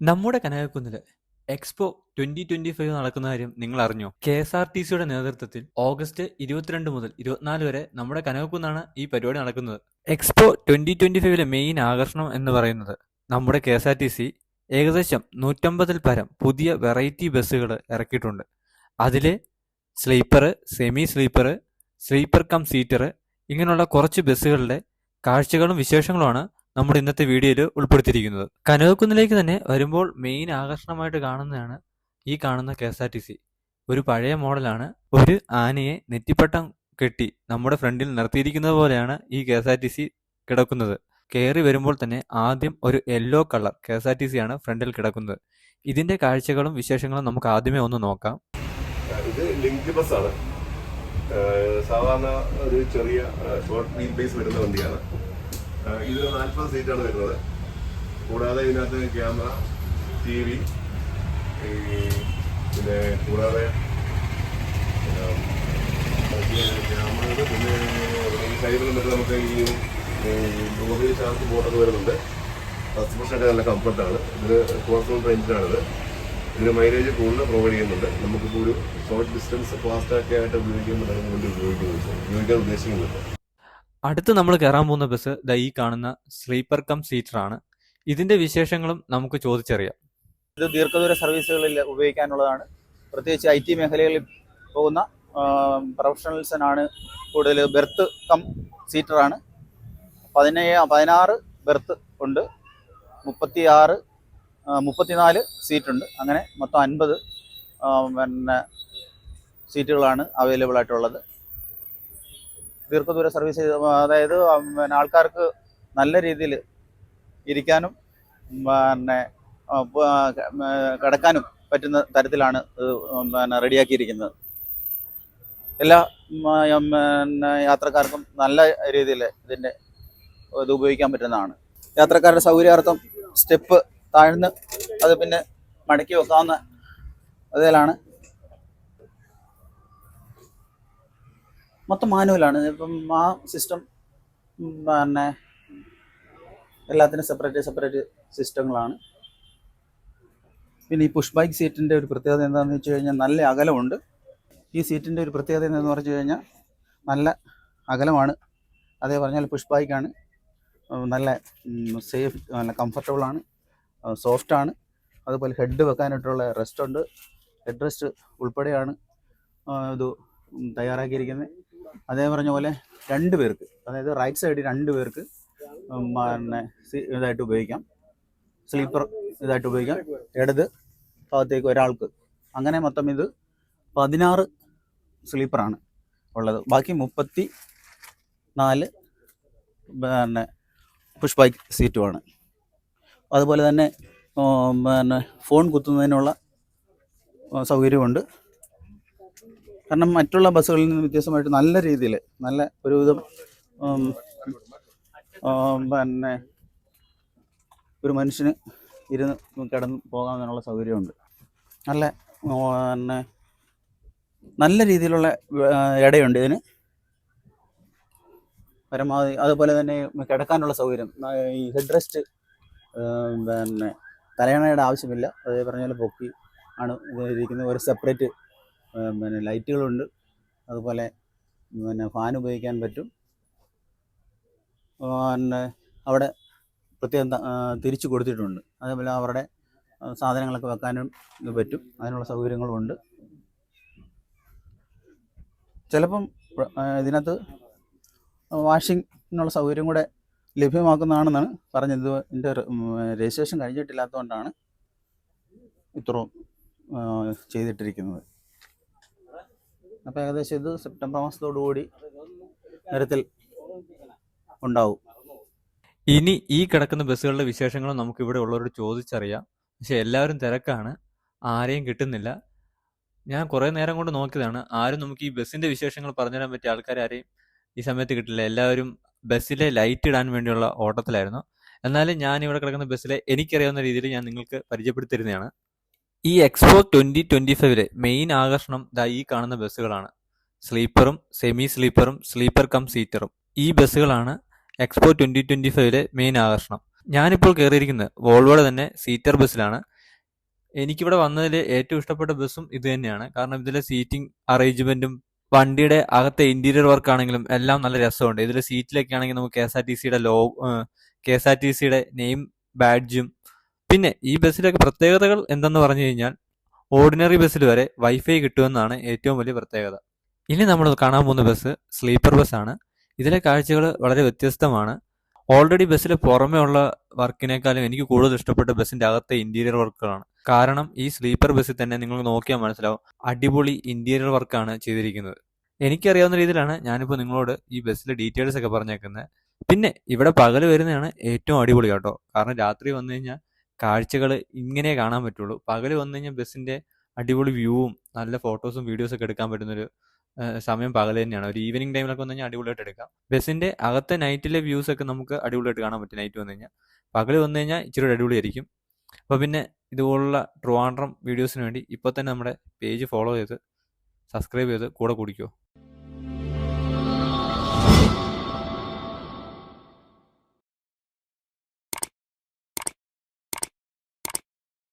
നമ്മുടെ കനകക്കുന്നിൽ expo twenty twenty five നടക്കുന്ന കാര്യം നിങ്ങൾ അറിഞ്ഞോ കെ എസ് ആർ ടി സിയുടെ നേതൃത്വത്തിൽ ഓഗസ്റ്റ് ഇരുപത്തിരണ്ട് മുതൽ ഇരുപത്തിനാല് വരെ നമ്മുടെ കനകക്കുന്നാണ് ഈ പരിപാടി നടക്കുന്നത്. എക്സ്പോ ട്വന്റി ട്വന്റി ഫൈവിലെ മെയിൻ ആകർഷണം എന്ന് പറയുന്നത് നമ്മുടെ K S R T C ഏകദേശം നൂറ്റമ്പതിൽ പരം പുതിയ വെറൈറ്റി ബസ്സുകൾ ഇറക്കിയിട്ടുണ്ട്. അതിൽ sleeper semi sleeper sleeper cum seater ഇങ്ങനെയുള്ള കുറച്ച് ബസ്സുകളുടെ കാഴ്ചകളും വിശേഷങ്ങളുമാണ് നമ്മുടെ ഇന്നത്തെ വീഡിയോയിൽ ഉൾപ്പെടുത്തിയിരിക്കുന്നത്. കനകക്കുന്നിലേക്ക് തന്നെ വരുമ്പോൾ മെയിൻ ആകർഷണമായിട്ട് കാണുന്നതാണ് ഈ കാണുന്ന K S R T C. ഒരു പഴയ മോഡലാണ്. ഒരു ആനയെ നെറ്റിപ്പട്ടം കെട്ടി നമ്മുടെ ഫ്രണ്ടിൽ നിർത്തിയിരിക്കുന്നത് പോലെയാണ് ഈ K S R T C കിടക്കുന്നത്. കയറി വരുമ്പോൾ തന്നെ ആദ്യം ഒരു yellow colour K S R T C ആണ് ഫ്രണ്ടിൽ കിടക്കുന്നത്. ഇതിന്റെ കാഴ്ചകളും വിശേഷങ്ങളും നമുക്ക് ആദ്യമേ ഒന്ന് നോക്കാം. ഇത് ലിങ്ക് ബസ് ആണ് സാധാരണ ഒരു ചെറിയ ഷോർട്ട് വീൽ ബേസ് വരുന്ന വണ്ടിയാണ്. ഇതിൽ നാൽപ്പത് സീറ്റാണ് വരുന്നത്. കൂടാതെ ഇതിനകത്ത് ക്യാമറ ടി വി പിന്നെ കൂടാതെ ക്യാമറ പിന്നെ ഈ സൈഡിൽ വന്നിട്ട് നമുക്ക് ഈ ഡോറിൽ ചാർജ് ബോർഡൊക്കെ വരുന്നുണ്ട്. സസ്പെൻഷനൊക്കെ നല്ല കംഫർട്ടാണ് ഇത് ഫോർ റേഞ്ചിലാണിത് ഇതിന് മൈലേജ് കൂടുതൽ പ്രൊവൈഡ് ചെയ്യുന്നുണ്ട്. നമുക്കിപ്പോൾ ഒരു ഷോർട്ട് ഡിസ്റ്റൻസ് ഫാസ്റ്റ് ഉപയോഗിക്കുമ്പോൾ ആയിട്ട് ഉപയോഗിക്കുമ്പോഴാണ് വേണ്ടി ഉപയോഗിക്കുന്നത് ഉപയോഗിക്കാൻ ഉദ്ദേശിക്കുന്നുണ്ട് അടുത്ത് നമ്മൾ കയറാൻ പോകുന്ന ബസ് ദ ഈ കാണുന്ന സ്ലീപ്പർ കം സീറ്റർ ആണ്. ഇതിന്റെ വിശേഷങ്ങളും നമുക്ക് ചോദിച്ചറിയാം. ഇത് ദീർഘദൂര സർവീസുകളിൽ ഉപയോഗിക്കാനുള്ളതാണ്. പ്രത്യേകിച്ച് ഐ ടി മേഖലകളിൽ പോകുന്ന പ്രൊഫഷണൽസിനാണ് കൂടുതൽ ബെർത്ത് കം സീറ്ററാണ് പതിനേഴ് പതിനാറ് ബെർത്ത് ഉണ്ട്. മുപ്പത്തി ആറ് മുപ്പത്തിനാല് സീറ്റുണ്ട് അങ്ങനെ മൊത്തം അൻപത് പിന്നെ സീറ്റുകളാണ് അവൈലബിൾ ആയിട്ടുള്ളത്. ദീർഘദൂര സർവീസ് അതായത് പിന്നെ ആൾക്കാർക്ക് നല്ല രീതിയിൽ ഇരിക്കാനും പിന്നെ കിടക്കാനും പറ്റുന്ന തരത്തിലാണ് പിന്നെ റെഡിയാക്കിയിരിക്കുന്നത്. എല്ലാ പിന്നെ യാത്രക്കാർക്കും നല്ല രീതിയിൽ ഇതിന്റെ ഇത് ഉപയോഗിക്കാൻ പറ്റുന്നതാണ്. യാത്രക്കാരുടെ സൗകര്യാർത്ഥം സ്റ്റെപ്പ് താഴ്ന്ന് അത് പിന്നെ മടക്കി വെക്കാവുന്ന അതിലാണ് മൊത്തം മാനുവലാണ്. ഇപ്പം ആ സിസ്റ്റം പിന്നെ എല്ലാത്തിനും സെപ്പറേറ്റ് സെപ്പറേറ്റ് സിസ്റ്റങ്ങളാണ്. പിന്നെ ഈ പുഷ് ബൈക്ക് സീറ്റിന്റെ ഒരു പ്രത്യേകത എന്താണെന്ന് വെച്ച് കഴിഞ്ഞാൽ നല്ല അകലമുണ്ട്. ഈ സീറ്റിന്റെ ഒരു പ്രത്യേകത എന്താണെന്ന് പറഞ്ഞു കഴിഞ്ഞാൽ നല്ല അകലമാണ്. അതേ പറഞ്ഞാൽ പുഷ് ബൈക്കാണ് നല്ല സേഫ് നല്ല കംഫർട്ടബിളാണ് സോഫ്റ്റാണ് അതുപോലെ ഹെഡ് വെക്കാനായിട്ടുള്ള റെസ്റ്റ് ഉണ്ട്. ഹെഡ് റെസ്റ്റ് ഉൾപ്പെടെയാണ് ഇത് തയ്യാറാക്കിയിരിക്കുന്നത്. അതേ പറഞ്ഞ പോലെ രണ്ട് പേർക്ക് അതായത് റൈറ്റ് സൈഡിൽ രണ്ട് പേർക്ക് പിന്നെ ഇതായിട്ട് ഉപയോഗിക്കാം. സ്ലീപ്പർ ഇതായിട്ട് ഉപയോഗിക്കാം. ഇടത് ഭാഗത്തേക്ക് ഒരാൾക്ക്. അങ്ങനെ മൊത്തം ഇത് പതിനാറ് സ്ലീപ്പറാണ് ഉള്ളത്. ബാക്കി മുപ്പത്തി നാല് പിന്നെ പുഷ് ബൈക്ക് സീറ്റുമാണ് അതുപോലെ തന്നെ പിന്നെ ഫോൺ കുത്തുന്നതിനുള്ള സൗകര്യമുണ്ട് കാരണം മറ്റുള്ള ബസ്സുകളിൽ നിന്ന് വ്യത്യസ്തമായിട്ട് നല്ല രീതിയിൽ നല്ല ഒരുവിധം പിന്നെ ഒരു മനുഷ്യന് ഇരുന്ന് കിടന്ന് പോകാമെന്നുള്ള സൗകര്യമുണ്ട്. നല്ല പിന്നെ നല്ല രീതിയിലുള്ള ഇടയുണ്ട് ഇതിന്. പരമാവധി അതുപോലെ തന്നെ കിടക്കാനുള്ള സൗകര്യം. ഈ ഹെഡ് റെസ്റ്റ് പിന്നെ തലയണയുടെ ആവശ്യമില്ല. അതേ പറഞ്ഞ പോലെ പൊക്കി ആണ് ഇരിക്കുന്നത് ഒരു സെപ്പറേറ്റ് പിന്നെ ലൈറ്റുകളുണ്ട്. അതുപോലെ പിന്നെ ഫാൻ ഉപയോഗിക്കാൻ പറ്റും. പിന്നെ അവിടെ പ്രത്യേകം തിരിച്ചു കൊടുത്തിട്ടുണ്ട്. അതേപോലെ അവരുടെ സാധനങ്ങളൊക്കെ വെക്കാനും പറ്റും. അതിനുള്ള സൗകര്യങ്ങളും ഉണ്ട്. ചിലപ്പം ഇതിനകത്ത് വാഷിങ്ങിനുള്ള സൗകര്യം കൂടെ ലഭ്യമാക്കുന്നതാണെന്നാണ് പറഞ്ഞത്. ഇത് ഇതിന്റെ രജിസ്ട്രേഷൻ കഴിഞ്ഞിട്ടില്ലാത്തതുകൊണ്ടാണ് ഇത്രയും ചെയ്തിട്ടിരിക്കുന്നത്. അപ്പോൾ ഏകദേശം ഇത് സെപ്റ്റംബർ മാസത്തോടുകൂടി നിരത്തിൽ ഉണ്ടാവും. ഇനി ഈ കിടക്കുന്ന ബസ്സുകളുടെ വിശേഷങ്ങൾ നമുക്ക് ഇവിടെ ഉള്ളവരോട് ചോദിച്ചറിയാം. പക്ഷെ എല്ലാവരും തിരക്കാണ്. ആരെയും കിട്ടുന്നില്ല. ഞാൻ കുറേ നേരം കൊണ്ട് നോക്കിയതാണ്. ആരും നമുക്ക് ഈ ബസ്സിന്റെ വിശേഷങ്ങൾ പറഞ്ഞുതരാൻ പറ്റിയ ആൾക്കാരെ ആരെയും ഈ സമയത്ത് കിട്ടില്ല. എല്ലാവരും ബസ്സിലെ ലൈറ്റ് ഇടാൻ വേണ്ടിയുള്ള ഓട്ടത്തിലായിരുന്നു. എന്നാലും ഞാൻ ഇവിടെ കിടക്കുന്ന ബസ്സിലെ എനിക്കറിയാവുന്ന രീതിയിൽ ഞാൻ നിങ്ങൾക്ക് പരിചയപ്പെടുത്തിരുന്നതാണ് ഈ എക്സ്പോ ട്വന്റി ട്വന്റി ഫൈവിലെ മെയിൻ ആകർഷണം ദാ ഈ കാണുന്ന ബസ്സുകളാണ്. സ്ലീപ്പറും സെമി സ്ലീപ്പറും സ്ലീപ്പർ കം സീറ്ററും ഈ ബസ്സുകളാണ് എക്സ്പോ ട്വന്റി ട്വന്റി ഫൈവിലെ മെയിൻ ആകർഷണം. ഞാനിപ്പോൾ കയറിയിരിക്കുന്നത് വോൾവോയുടെ തന്നെ സീറ്റർ ബസ്സിലാണ്. എനിക്കിവിടെ വന്നതിൽ ഏറ്റവും ഇഷ്ടപ്പെട്ട ബസ്സും ഇത് തന്നെയാണ്. കാരണം ഇതിലെ സീറ്റിംഗ് അറേഞ്ച്മെന്റും വണ്ടിയുടെ അകത്തെ ഇന്റീരിയർ വർക്ക് ആണെങ്കിലും എല്ലാം നല്ല രസമുണ്ട്. ഇതിലെ സീറ്റിലൊക്കെ ആണെങ്കിൽ നമുക്ക് കെ എസ് ആർ ടി സിയുടെ ലോ കെ എസ് ആർ ടി സിയുടെ നെയിം ബാഡ്ജും പിന്നെ ഈ ബസ്സിലൊക്കെ പ്രത്യേകതകൾ എന്തെന്ന് പറഞ്ഞു കഴിഞ്ഞാൽ ഓർഡിനറി ബസ്സിൽ വരെ വൈഫൈ കിട്ടുമെന്നാണ് ഏറ്റവും വലിയ പ്രത്യേകത. ഇനി നമ്മൾ കാണാൻ പോകുന്ന ബസ് സ്ലീപ്പർ ബസ്സാണ് ഇതിലെ കാഴ്ചകൾ വളരെ വ്യത്യസ്തമാണ്. ഓൾറെഡി ബസ്സിൽ പുറമേ ഉള്ള വർക്കിനേക്കാളും എനിക്ക് കൂടുതൽ ഇഷ്ടപ്പെട്ട ബസ്സിന്റെ അകത്തെ ഇന്റീരിയർ വർക്കുകളാണ് കാരണം ഈ സ്ലീപ്പർ ബസ്സിൽ തന്നെ നിങ്ങൾ നോക്കിയാൽ മനസ്സിലാവും അടിപൊളി ഇന്റീരിയർ വർക്കാണ് ചെയ്തിരിക്കുന്നത്. എനിക്കറിയാവുന്ന രീതിയിലാണ് ഞാനിപ്പോൾ നിങ്ങളോട് ഈ ബസ്സിലെ ഡീറ്റെയിൽസ് ഒക്കെ പറഞ്ഞേക്കുന്നത്. പിന്നെ ഇവിടെ പകൽ വരുന്നതാണ് ഏറ്റവും അടിപൊളി കേട്ടോ. കാരണം രാത്രി വന്നു കഴിഞ്ഞാൽ കാഴ്ചകൾ ഇങ്ങനെ കാണാൻ പറ്റുള്ളൂ. പകൽ വന്നു കഴിഞ്ഞാൽ ബസ്സിന്റെ അടിപൊളി വ്യൂവും നല്ല ഫോട്ടോസും വീഡിയോസും ഒക്കെ എടുക്കാൻ പറ്റുന്നൊരു സമയം പകൽ തന്നെയാണ്. ഒരു ഈവനിങ് ടൈമിലൊക്കെ വന്നു കഴിഞ്ഞാൽ അടിപൊളിയായിട്ട് എടുക്കാം. ബസ്സിന്റെ അകത്തെ നൈറ്റിലെ വ്യൂസ് ഒക്കെ നമുക്ക് അടിപൊളിയായിട്ട് കാണാൻ പറ്റും നൈറ്റ് വന്നു കഴിഞ്ഞാൽ പകൽ വന്നു കഴിഞ്ഞാൽ ഇച്ചിരി അടിപൊളി അടിപൊളിയായിരിക്കും. അപ്പോൾ പിന്നെ ഇതുപോലുള്ള ട്രിവാൻഡ്രം വീഡിയോസിന് വേണ്ടി ഇപ്പോൾ തന്നെ നമ്മുടെ പേജ് ഫോളോ ചെയ്ത് സബ്സ്ക്രൈബ് ചെയ്ത് കൂടെ കുടിക്കുമോ